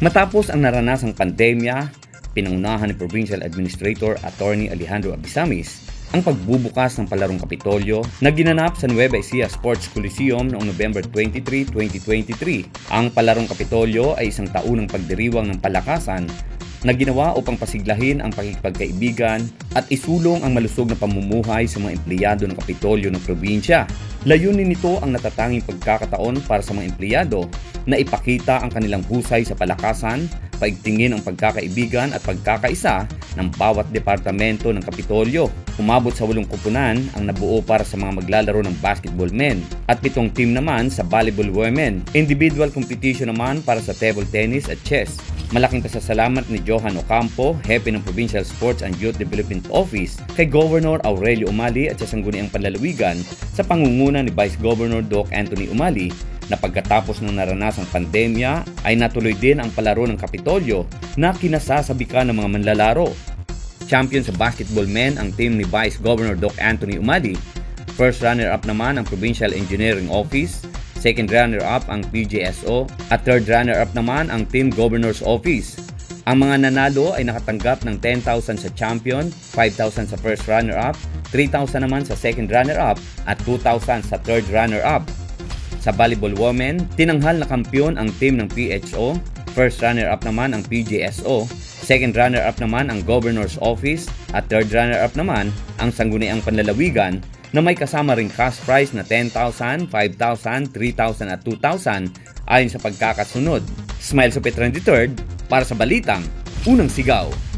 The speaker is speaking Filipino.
Matapos ang naranasang pandemya, pinangunahan ni Provincial Administrator Attorney Alejandro Abisamis ang pagbubukas ng palarong Kapitolyo na ginanap sa Nueva Ecija Sports Coliseum noong November 23, 2023. Ang palarong Kapitolyo ay isang taunang pagdiriwang ng palakasan na ginawa upang pasiglahin ang pakikipagkaibigan at isulong ang malusog na pamumuhay sa mga empleyado ng Kapitolyo ng probinsya. Layunin nito ang natatanging pagkakataon para sa mga empleyado na ipakita ang kanilang husay sa palakasan, paigtingin ang pagkakaibigan at pagkakaisa ng bawat departamento ng Kapitolyo. Umabot sa walong kupunan ang nabuo para sa mga maglalaro ng basketball men at pitong team naman sa volleyball women. Individual competition naman para sa table tennis at chess. Malaking pasasalamat ni Johan Ocampo, Hepe ng Provincial Sports and Youth Development Office, kay Governor Aurelio Umali at sa Sangguniang Panlalawigan sa pangunguna ni Vice Governor Doc Anthony Umali na pagkatapos ng naranasang pandemya ay natuloy din ang palaro ng Kapitolyo na kinasasabikan ng mga manlalaro. Champion sa basketball men ang team ni Vice Governor Doc Anthony Umali. First runner-up naman ang Provincial Engineering Office. Second runner-up ang PJSO. At third runner-up naman ang Team Governor's Office. Ang mga nanalo ay nakatanggap ng 10,000 sa champion, 5,000 sa first runner-up, 3,000 naman sa second runner-up at 2,000 sa third runner-up. Sa volleyball women, tinanghal na kampiyon ang team ng PHO, first runner-up naman ang PJSO, second runner-up naman ang Governor's Office, at third runner-up naman ang Sangguniang Panlalawigan na may kasama ring cash prize na 10,000, 5,000, 3,000 at 2,000 ayon sa pagkakasunod. Smile sa Petran III para sa Balitang Unang Sigaw.